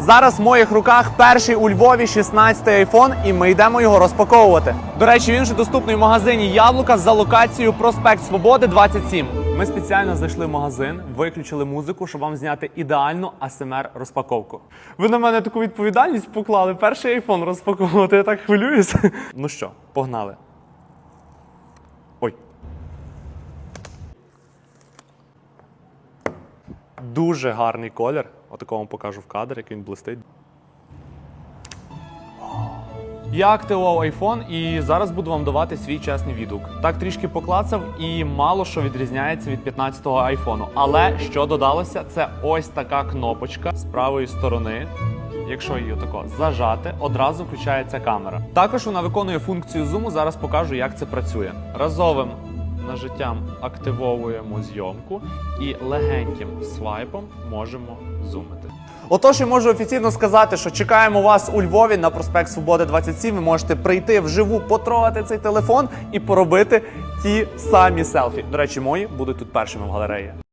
Зараз в моїх руках перший у Львові 16-й iPhone, і ми йдемо його розпаковувати. До речі, він вже доступний в магазині Яблука за локацією Проспект Свободи 27. Ми спеціально зайшли в магазин, виключили музику, щоб вам зняти ідеальну ASMR розпаковку. Ви на мене таку відповідальність поклали. Перший айфон розпаковувати. Я так хвилююсь. Ну що, погнали. Ой. Дуже гарний колір. Отакого вам покажу в кадр, як він блистить. Я активував iPhone і зараз буду вам давати свій чесний відгук. Так трішки поклацав і мало що відрізняється від 15-го айфону. Але що додалося, це ось така кнопочка з правої сторони. Якщо її отако зажати, одразу включається камера. Також вона виконує функцію зуму. Зараз покажу, як це працює. Разовим нажиттям активовуємо зйомку і легеньким свайпом можемо зумити. Отож, я можу офіційно сказати, що чекаємо вас у Львові на проспект Свободи 27. Ви можете прийти вживу, потрогати цей телефон і поробити ті самі селфі. До речі, мої будуть тут першими в галереї.